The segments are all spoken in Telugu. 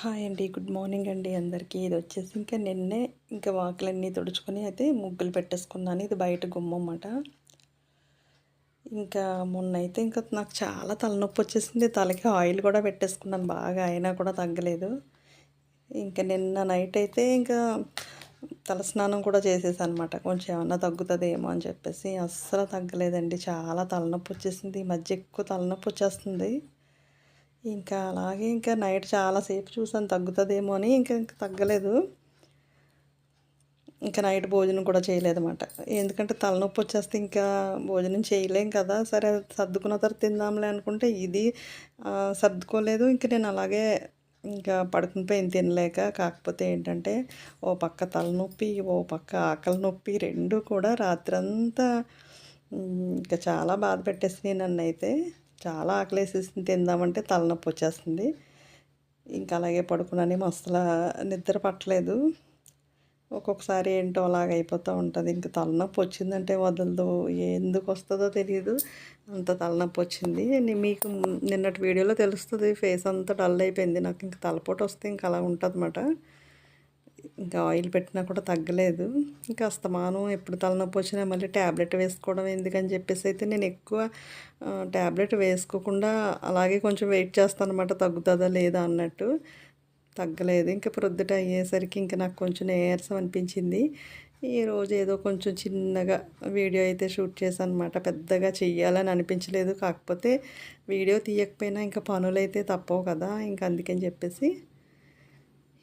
హాయ్ అండి గుడ్ మార్నింగ్ అండి అందరికీ. ఇది వచ్చేసి ఇంకా నిన్నే ఇంకా వాకిలన్నీ తుడుచుకొని అయితే ముగ్గులు పెట్టేసుకున్నాను. ఇది బయట గుమ్మం అన్నమాట. ఇంకా మొన్న అయితే ఇంకా నాకు చాలా తలనొప్పి వచ్చేసింది. తలకి ఆయిల్ కూడా పెట్టేసుకున్నాను. బాగా అయినా కూడా తగ్గలేదు. ఇంకా నిన్న నైట్ అయితే ఇంకా తలస్నానం కూడా చేసేసాను అనమాట కొంచెం ఏమన్నా తగ్గుతుందేమో అని చెప్పేసి. అస్సలు తగ్గలేదండి. చాలా తలనొప్పి వచ్చేసింది. ఈ మధ్య ఎక్కువ తలనొప్పి వచ్చేస్తుంది. ఇంకా అలాగే ఇంకా నైట్ చాలాసేపు చూసాను తగ్గుతుందేమో అని ఇంకా ఇంకా తగ్గలేదు. ఇంకా నైట్ భోజనం కూడా చేయలేదన్నమాట. ఎందుకంటే తలనొప్పి వచ్చేస్తే ఇంకా భోజనం చేయలేం కదా. సరే సర్దుకున్న తర్వాత తిందాంలే అనుకుంటే ఇది సర్దుకోలేదు. ఇంకా నేను అలాగే ఇంకా పడుకుని పోయి తినలేక కాకపోతే ఏంటంటే ఓ పక్క తలనొప్పి ఓ పక్క ఆకలి నొప్పి రెండు కూడా రాత్రంతా ఇంకా చాలా బాధ పెట్టేసినాయి నన్ను అయితే చాలా ఆకలేసేసింది. తిందామంటే తలనొప్పి వచ్చేస్తుంది. ఇంకా అలాగే పడుకున్నాను అసలు నిద్ర పట్టలేదు. ఒక్కొక్కసారి ఏంటో అలాగ అయిపోతూ ఉంటుంది. ఇంక తలనొప్పి వచ్చిందంటే వదలదు. ఎందుకు వస్తుందో తెలియదు అంత తలనొప్పి వచ్చింది. మీకు నిన్నటి వీడియోలో తెలుస్తుంది. ఫేస్ అంతా డల్ అయిపోయింది. నాకు ఇంక తలపోటు వస్తే ఇంక అలా ఉంటుంది అన్నమాట ఇంకా ఆయిల్ పెట్టినా కూడా తగ్గలేదు. ఇంకా అస్తమానం ఎప్పుడు తలనొప్పి వచ్చినా మళ్ళీ ట్యాబ్లెట్ వేసుకోవడం ఎందుకని చెప్పేసి అయితే నేను ఎక్కువ ట్యాబ్లెట్ వేసుకోకుండా అలాగే కొంచెం వెయిట్ చేస్తాను అనమాట తగ్గుతుందా లేదా అన్నట్టు. తగ్గలేదు. ఇంకా ప్రొద్దుట అయ్యేసరికి ఇంకా నాకు కొంచెం నీరసం అనిపించింది. ఈరోజు ఏదో కొంచెం చిన్నగా వీడియో అయితే షూట్ చేశాను అనమాట పెద్దగా చెయ్యాలని అనిపించలేదు. కాకపోతే వీడియో తీయకపోయినా ఇంకా పనులు అయితే తప్పవు కదా. ఇంకా అందుకని చెప్పేసి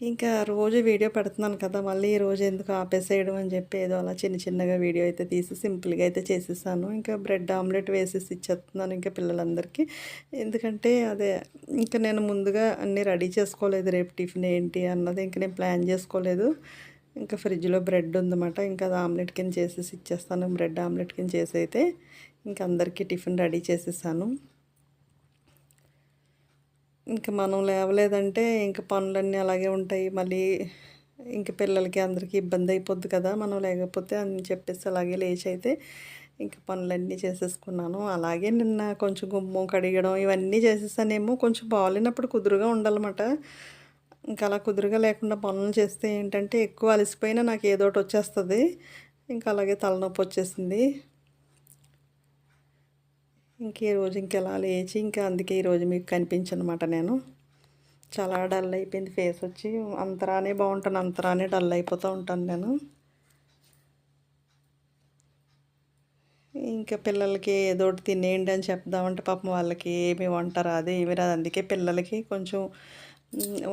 ఇంకా రోజు వీడియో పెడుతున్నాను కదా మళ్ళీ ఈ రోజు ఎందుకు ఆపేసేయడం అని చెప్పి ఏదో అలా చిన్న చిన్నగా వీడియో అయితే తీసి సింపుల్గా అయితే చేసేసాను. ఇంకా బ్రెడ్ ఆమ్లెట్ వేసేసి ఇచ్చేస్తున్నాను ఇంకా పిల్లలందరికీ. ఎందుకంటే అదే ఇంకా నేను ముందుగా అన్నీ రెడీ చేసుకోలేదు. రేపు టిఫిన్ ఏంటి అన్నది ఇంకా నేను ప్లాన్ చేసుకోలేదు. ఇంకా ఫ్రిడ్జ్లో బ్రెడ్ ఉందన్నమాట ఇంకా అది ఆమ్లెట్ కింద చేసేసి ఇచ్చేస్తాను. బ్రెడ్ ఆమ్లెట్ కింద చేసి అయితే ఇంకా అందరికీ టిఫిన్ రెడీ చేసేసాను. ఇంకా మనం లేవలేదంటే ఇంక పనులన్నీ అలాగే ఉంటాయి. మళ్ళీ ఇంక పిల్లలకి అందరికీ ఇబ్బంది అయిపోద్ది కదా. మనం లేకపోతే అని చెప్పేసి అలాగే లేచి అయితే ఇంకా పనులన్నీ చేసేసుకున్నాను. అలాగే నిన్న కొంచెం గుమ్మం కడిగడం ఇవన్నీ చేసేసానేమో కొంచెం బాగాలేనప్పుడు కుదురుగా ఉండాలన్నమాట. ఇంకా అలా కుదురుగా లేకుండా పనులు చేస్తే ఏంటంటే ఎక్కువ అలసిపోయినా నాకు ఏదో ఒకటి వచ్చేస్తుంది. ఇంకా అలాగే తలనొప్పి వచ్చేసింది. ఇంక రోజు ఇంకెలా లేచి ఇంకా అందుకే ఈరోజు మీకు కనిపించనమాట నేను. చాలా డల్ అయిపోయింది ఫేస్ వచ్చి. అంతరానే బాగుంటాను అంతరానే డల్ అయిపోతూ ఉంటాను నేను. ఇంకా పిల్లలకి ఏదో ఒకటి తినేయండి అని చెప్దామంటే పాపం వాళ్ళకి ఏమి వంట రాదు ఏమి రాదు. అందుకే పిల్లలకి కొంచెం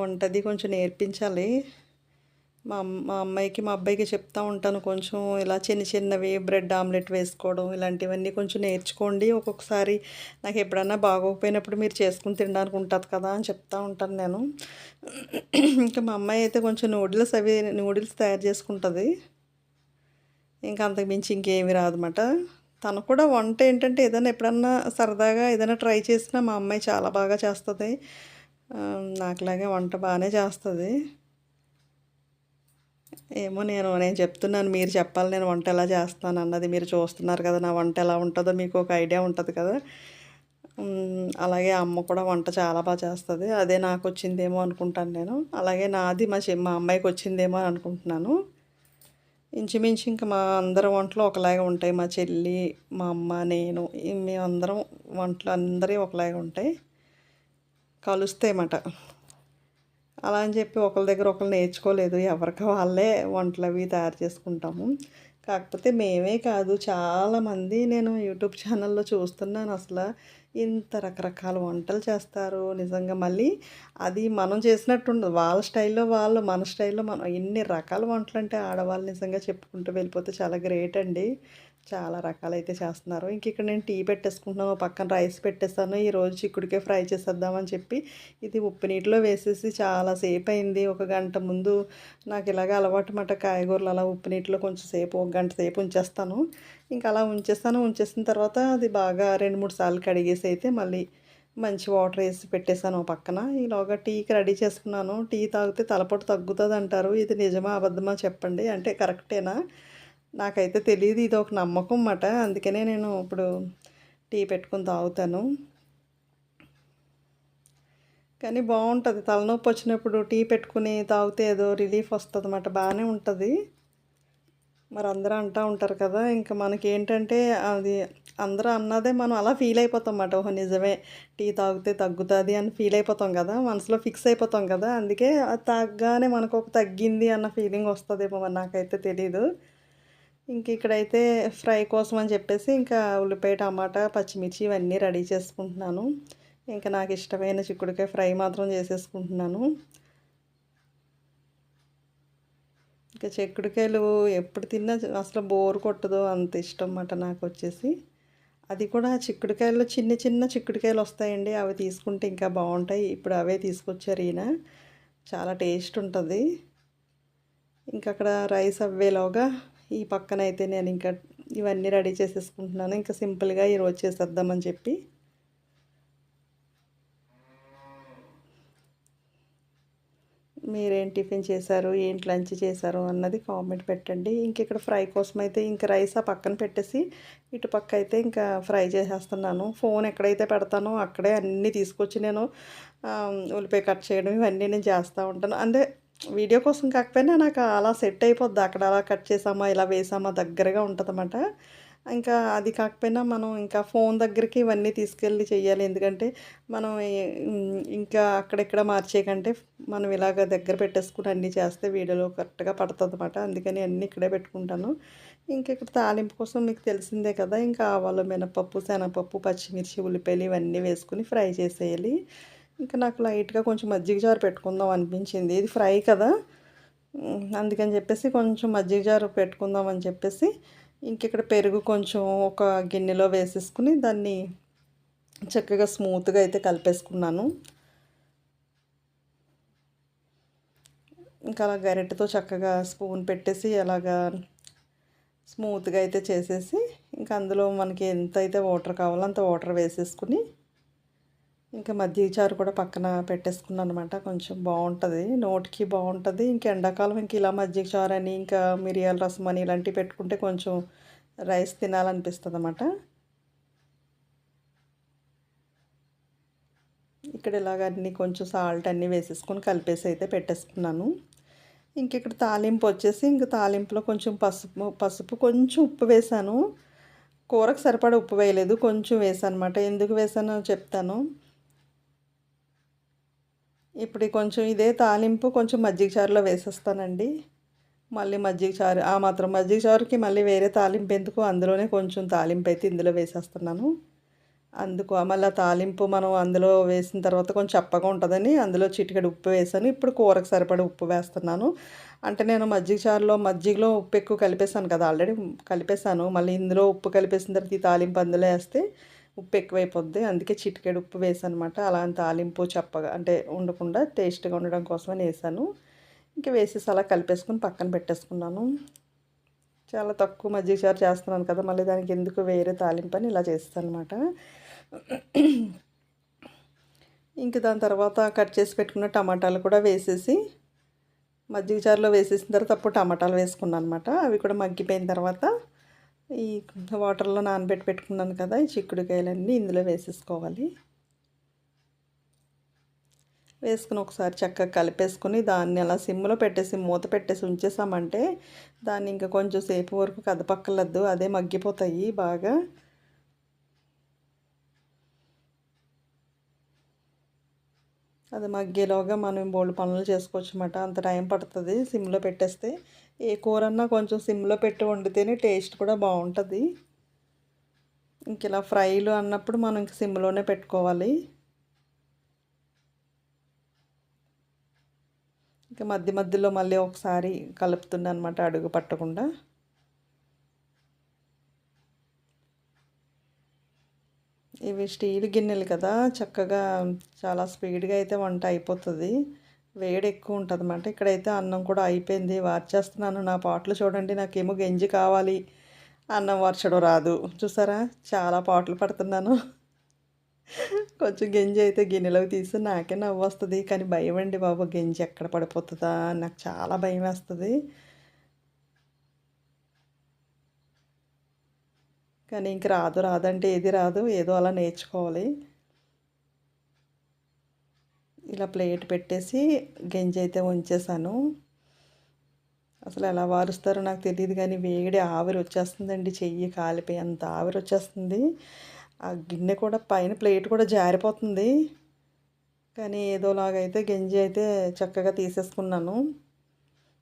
వంటది కొంచెం నేర్పించాలి. మా మా అమ్మాయికి మా అబ్బాయికి చెప్తూ ఉంటాను. కొంచెం ఇలా చిన్న చిన్నవి బ్రెడ్ ఆమ్లెట్ వేసుకోవడం ఇలాంటివన్నీ కొంచెం నేర్చుకోండి. ఒక్కొక్కసారి నాకు ఎప్పుడన్నా బాగోకపోయినప్పుడు మీరు చేసుకుని తినడానికి ఉంటుంది కదా అని చెప్తూ ఉంటాను నేను. ఇంకా మా అమ్మాయి అయితే కొంచెం నూడిల్స్ అవి నూడిల్స్ తయారు చేసుకుంటుంది. ఇంకా అంతకు మించి ఇంకేమి రాదన్నమాట. తను కూడా వంట ఏంటంటే ఏదైనా ఎప్పుడన్నా సరదాగా ఏదైనా ట్రై చేసినా మా అమ్మాయి చాలా బాగా చేస్తుంది. నాకులాగే వంట బాగానే చేస్తుంది. ఏమో నేను నేను చెప్తున్నాను మీరు చెప్పాలి నేను వంట ఎలా చేస్తాను అన్నది మీరు చూస్తున్నారు కదా నా వంట ఎలా ఉంటుందో మీకు ఒక ఐడియా ఉంటుంది కదా. అలాగే అమ్మ కూడా వంట చాలా బాగా చేస్తుంది. అదే నాకు వచ్చిందేమో అనుకుంటాను నేను. అలాగే నాది మా మా అమ్మాయికి వచ్చిందేమో అని అనుకుంటున్నాను. ఇంచుమించు ఇంకా మా అందరి వంటలు ఒకలాగే ఉంటాయి. మా చెల్లి మా అమ్మ నేను మేమందరం వంటలు అందరి ఒకలాగే ఉంటాయి. కలుస్తాయి అన్నమాట. అలా అని చెప్పి ఒకరి దగ్గర ఒకరు నేర్చుకోలేదు. ఎవరికి వాళ్ళే వంటలు అవి తయారు చేసుకుంటాము. కాకపోతే మేమే కాదు చాలామంది నేను యూట్యూబ్ ఛానల్లో చూస్తున్నాను అసలు. ఇంత రకరకాల వంటలు చేస్తారు. నిజంగా మళ్ళీ అది మనం చేసినట్టు ఉండదు. వాళ్ళ స్టైల్లో వాళ్ళు మన స్టైల్లో మనం ఎన్ని రకాల వంటలు అంటే ఆడవాళ్ళు నిజంగా చెప్పుకుంటూ వెళ్ళిపోతే చాలా గ్రేట్ అండి. చాలా రకాలైతే చేస్తున్నారు. ఇంక ఇక్కడ నేను టీ పెట్టేసుకుంటున్నాను పక్కన రైస్ పెట్టేస్తాను ఈరోజు చిక్కుడికే ఫ్రై చేసేద్దామని చెప్పి ఇది ఉప్పు నీటిలో వేసేసి చాలా సేపు అయింది ఒక గంట ముందు నాకు ఇలాగ అలవాటు మాట కాయగూరలు. అలా ఉప్పు నీటిలో కొంచెం సేపు ఒక గంట సేపు ఉంచేస్తాను. ఇంకా అలా ఉంచేస్తాను. ఉంచేసిన తర్వాత అది బాగా రెండు మూడు సార్లు కడిగేసి అయితే మళ్ళీ మంచి వాటర్ వేసి పెట్టేశాను పక్కన. ఈలోగా టీకి రెడీ చేసుకున్నాను. టీ తాగితే తలపొట్టు తగ్గుతుంది అంటారు ఇది నిజమా అబద్ధమా చెప్పండి. అంటే కరెక్టేనా? నాకైతే తెలియదు ఇది ఒక నమ్మకం అన్నమాట అందుకనే నేను ఇప్పుడు టీ పెట్టుకుని తాగుతాను. కానీ బాగుంటుంది. తలనొప్పి వచ్చినప్పుడు టీ పెట్టుకుని తాగితే ఏదో రిలీఫ్ వస్తుంది అన్నమాట బాగానే ఉంటుంది. మరి అందరూ అంటూ ఉంటారు కదా ఇంకా మనకి ఏంటంటే అది అందరూ అన్నదే మనం అలా ఫీల్ అయిపోతాం అన్నమాట ఓహో నిజమే. టీ తాగితే తగ్గుతుంది అని ఫీల్ అయిపోతాం కదా. మనసులో ఫిక్స్ అయిపోతాం కదా. అందుకే అది తాగగానే మనకు ఒక తగ్గింది అన్న ఫీలింగ్ వస్తుందేమో మరి నాకైతే తెలీదు. ఇంక ఇక్కడైతే ఫ్రై కోసం అని చెప్పేసి ఇంకా ఉల్లిపాయ టమాటా పచ్చిమిర్చి ఇవన్నీ రెడీ చేసుకుంటున్నాను. ఇంకా నాకు ఇష్టమైన చిక్కుడుకాయ ఫ్రై మాత్రం చేసేసుకుంటున్నాను. ఇంకా చిక్కుడుకాయలు ఎప్పుడు తిన్నా అసలు బోర్ కొట్టదు అంత ఇష్టం అన్నమాట నాకు వచ్చేసి. అది కూడా చిక్కుడుకాయలు చిన్న చిన్న చిక్కుడుకాయలు వస్తాయండి అవి తీసుకుంటే ఇంకా బాగుంటాయి. ఇప్పుడు అవే తీసుకొచ్చారు ఈయన. చాలా టేస్ట్ ఉంటుంది. ఇంకా అక్కడ రైస్ అవ్వేలోగా ఈ పక్కన అయితే నేను ఇంకా ఇవన్నీ రెడీ చేసేసుకుంటున్నాను. ఇంకా సింపుల్గా ఈరోజు చేసేద్దామని చెప్పి. మీరేం టిఫిన్ చేశారు? ఏంటి లంచ్ చేశారు? అన్నది కామెంట్ పెట్టండి. ఇంక ఇక్కడ ఫ్రై కోసం అయితే ఇంకా రైస్ ఆ పక్కన పెట్టేసి ఇటు పక్క అయితే ఇంకా ఫ్రై చేసేస్తున్నాను. ఫోన్ ఎక్కడైతే పెడతానో అక్కడే అన్నీ తీసుకొచ్చి నేను ఉల్లిపాయ కట్ చేయడం ఇవన్నీ నేను చేస్తూ ఉంటాను. అంటే వీడియో కోసం కాకపోయినా నాకు అలా సెట్ అయిపోద్ది. అక్కడ అలా కట్ చేసామా ఇలా వేసామా దగ్గరగా ఉంటుందన్నమాట. ఇంకా అది కాకపోయినా మనం ఇంకా ఫోన్ దగ్గరికి ఇవన్నీ తీసుకెళ్ళి చేయాలి ఎందుకంటే మనం ఇంకా అక్కడెక్కడ మార్చేయకంటే మనం ఇలాగ దగ్గర పెట్టేసుకుని అన్నీ చేస్తే వీడియోలో కరెక్ట్గా పడుతుంది అనమాట అందుకని అన్నీ ఇక్కడే పెట్టుకుంటాను. ఇంకా ఇక్కడ తాలింపు కోసం మీకు తెలిసిందే కదా ఇంకా ఆవాలు మినపప్పు శనగపప్పు పచ్చిమిర్చి ఉల్లిపాయలు ఇవన్నీ వేసుకుని ఫ్రై చేసేయాలి. ఇంకా నాకు లైట్గా కొంచెం మజ్జిగ జారు పెట్టుకుందాం అనిపించింది. ఇది ఫ్రై కదా. అందుకని చెప్పేసి కొంచెం మజ్జిగ జారు పెట్టుకుందాం అని చెప్పేసి ఇంక ఇక్కడ పెరుగు కొంచెం ఒక గిన్నెలో వేసేసుకుని దాన్ని చక్కగా స్మూత్గా అయితే కలిపేసుకున్నాను. ఇంకా అలా గరిటెతో చక్కగా స్పూన్ పెట్టేసి అలాగా స్మూత్గా అయితే చేసేసి ఇంకా అందులో మనకి ఎంత అయితే వాటర్ కావాలో అంత వాటర్ వేసేసుకుని ఇంకా మజ్జిగ చారు కూడా పక్కన పెట్టేసుకున్నాను అనమాట కొంచెం బాగుంటుంది. నోటికి బాగుంటుంది. ఇంకా ఎండాకాలం ఇంక ఇలా మజ్జిగ చారు అని ఇంకా మిరియాల రసం అని ఇలాంటివి పెట్టుకుంటే కొంచెం రైస్ తినాలనిపిస్తుంది అనమాట ఇక్కడ ఇలాగ అన్ని కొంచెం సాల్ట్ అన్నీ వేసేసుకొని కలిపేసి అయితే పెట్టేసుకున్నాను. ఇంక ఇక్కడ తాలింపు వచ్చేసి ఇంక తాలింపులో కొంచెం పసుపు పసుపు కొంచెం ఉప్పు వేసాను. కూరకు సరిపడా ఉప్పు వేయలేదు. కొంచెం వేసాను అనమాట ఎందుకు వేసానో చెప్తాను. ఇప్పుడు కొంచెం ఇదే తాలింపు కొంచెం మజ్జిగ చారులో వేసేస్తానండి. మళ్ళీ మజ్జిగ చారు ఆ మాత్రం మజ్జిగ చారుకి మళ్ళీ వేరే తాలింపు ఎందుకు? అందులోనే కొంచెం తాలింపు అయితే ఇందులో వేసేస్తున్నాను. అందుకు మళ్ళీ తాలింపు మనం అందులో వేసిన తర్వాత కొంచెం చప్పగా ఉంటుందని అందులో చిటికెడు ఉప్పు వేసాను. ఇప్పుడు కూరకు సరిపడే ఉప్పు వేస్తున్నాను. అంటే నేను మజ్జిగ చారులో మజ్జిగలో ఉప్పు ఎక్కువ కలిపేసాను కదా ఆల్రెడీ కలిపేసాను మళ్ళీ ఇందులో ఉప్పు కలిపేసిన తర్వాత ఈ తాలింపు అందులో వేస్తే ఉప్పు ఎక్కువైపోద్ది. అందుకే చిటికెడు ఉప్పు వేసానమాట. అలా తాలింపు చప్పగా అంటే ఉండకుండా టేస్ట్గా ఉండడం కోసమని వేసాను. ఇంకా వేసేసి అలా కలిపేసుకుని పక్కన పెట్టేసుకున్నాను. చాలా తక్కువ మజ్జిగ చారు చేస్తున్నాను కదా మళ్ళీ దానికి ఎందుకు వేరే తాలింపు అని ఇలా చేస్తాను అనమాట ఇంక దాని తర్వాత కట్ చేసి పెట్టుకున్న టమాటాలు కూడా వేసేసి మజ్జిగ చారులో వేసేసిన తర్వాత అప్పుడు టమాటాలు వేసుకున్నాను అనమాట అవి కూడా మగ్గిపోయిన తర్వాత ఈ వాటర్లో నానబెట్టి పెట్టుకున్నాను కదా ఈ చిక్కుడుకాయలన్నీ ఇందులో వేసేసుకోవాలి. వేసుకుని ఒకసారి చక్కగా కలిపేసుకుని దాన్ని అలా సిమ్లో పెట్టేసి మూత పెట్టేసి ఉంచేసామంటే దాన్ని ఇంకా కొంచెం సేపు వరకు కదపక్కర్లేదు అదే మగ్గిపోతాయి బాగా. అది మగ్గేలోగా మనం బోల్డ్ పనులు చేసుకోవచ్చు అన్నమాట అంత టైం పడుతుంది సిమ్లో పెట్టేస్తే. ఏ కూరన్నా కొంచెం సిమ్లో పెట్టి వండితేనే టేస్ట్ కూడా బాగుంటుంది ఇంక ఇలా ఫ్రైలు అన్నప్పుడు మనం ఇంక సిమ్లోనే పెట్టుకోవాలి. ఇంకా మధ్య మధ్యలో మళ్ళీ ఒకసారి కలుపుతున్నా అనమాట అడుగు పట్టకుండా. ఇవి స్టీల్ గిన్నెలు కదా చక్కగా చాలా స్పీడ్గా అయితే వంట అయిపోతుంది. వేడి ఎక్కువ ఉంటుంది అన్నమాట ఇక్కడైతే అన్నం కూడా అయిపోయింది. వార్చేస్తున్నాను. నా పాటలు చూడండి. నాకేమో గంజి కావాలి. అన్నం వార్చడం రాదు. చూసారా? చాలా పాటలు పడుతున్నాను. కొంచెం గెంజి అయితే గిన్నెలోకి తీసి నాకే నవ్వు వస్తుంది కానీ భయం అండి బాబు. గంజి ఎక్కడ పడిపోతుందా? నాకు చాలా భయం వేస్తుంది కానీ ఇంక రాదు రాదంటే ఏది రాదు ఏదో అలా నేర్చుకోవాలి. ఇలా ప్లేట్ పెట్టేసి గంజి అయితే ఉంచేసాను. అసలు ఎలా వారుస్తారో నాకు తెలియదు కానీ వేడి ఆవిరి వచ్చేస్తుందండి చెయ్యి కాలిపోయి అంత ఆవిరి వచ్చేస్తుంది. ఆ గిన్నె కూడా పైన ప్లేట్ కూడా జారిపోతుంది. కానీ ఏదోలాగైతే గంజి అయితే చక్కగా తీసేసుకున్నాను.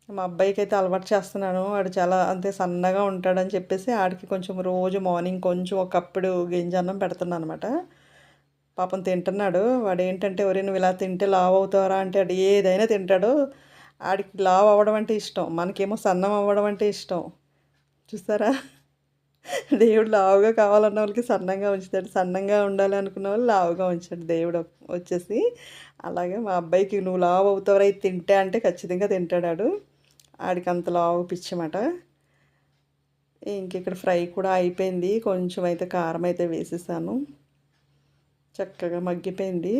మా అబ్బాయికి అయితే అలవాటు చేస్తున్నాను. వాడు చాలా అంతే సన్నగా ఉంటాడని చెప్పేసి ఆడికి కొంచెం రోజు మార్నింగ్ కొంచెం ఒకప్పుడు గింజ అన్నం పెడుతున్నాను అనమాట పాపం తింటున్నాడు. వాడు ఏంటంటే ఎవరైనా నువ్వు ఇలా తింటే లావ్ అవుతారా అంటే వాడు ఏదైనా తింటాడు. ఆడికి లావ్ అవ్వడం అంటే ఇష్టం. మనకేమో సన్నం అవ్వడం అంటే ఇష్టం. చూస్తారా? దేవుడు లావుగా కావాలన్న వాళ్ళకి సన్నంగా ఉంచుతాడు. సన్నంగా ఉండాలి అనుకున్న వాళ్ళు లావుగా ఉంచాడు. దేవుడు వచ్చేసి అలాగే మా అబ్బాయికి నువ్వు లావు అవుతావరా ఇది తింటే అంటే ఖచ్చితంగా తింటాడాడు ఆడికి అంత లావు పిచ్చమాట. ఇంక ఇక్కడ ఫ్రై కూడా అయిపోయింది. కొంచెం అయితే కారం అయితే వేసేసాను. చక్కగా మగ్గిపోయింది.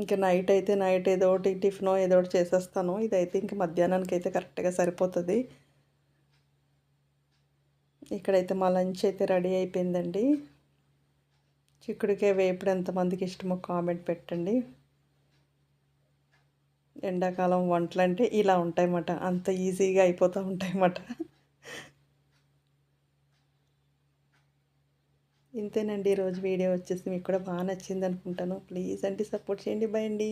ఇంకా నైట్ అయితే నైట్ ఏదో ఒకటి టిఫినో ఏదో ఒకటి చేసేస్తాను. ఇదైతే ఇంక మధ్యాహ్నానికి అయితే కరెక్ట్గా సరిపోతుంది. ఇక్కడైతే మా లంచ్ అయితే రెడీ అయిపోయిందండి. చిక్కుడుకే వేపుడు ఎంతమందికి ఇష్టమో కామెంట్ పెట్టండి. ఎండాకాలం వంటలు అంటే ఇలా ఉంటాయన్నమాట. అంత ఈజీగా అయిపోతూ ఉంటాయన్నమాట. ఇంతేనండి ఈరోజు వీడియో వచ్చేసి మీకు కూడా బాగా నచ్చింది అనుకుంటాను. ప్లీజ్ అండి సపోర్ట్ చేయండి బాయ్ అండి.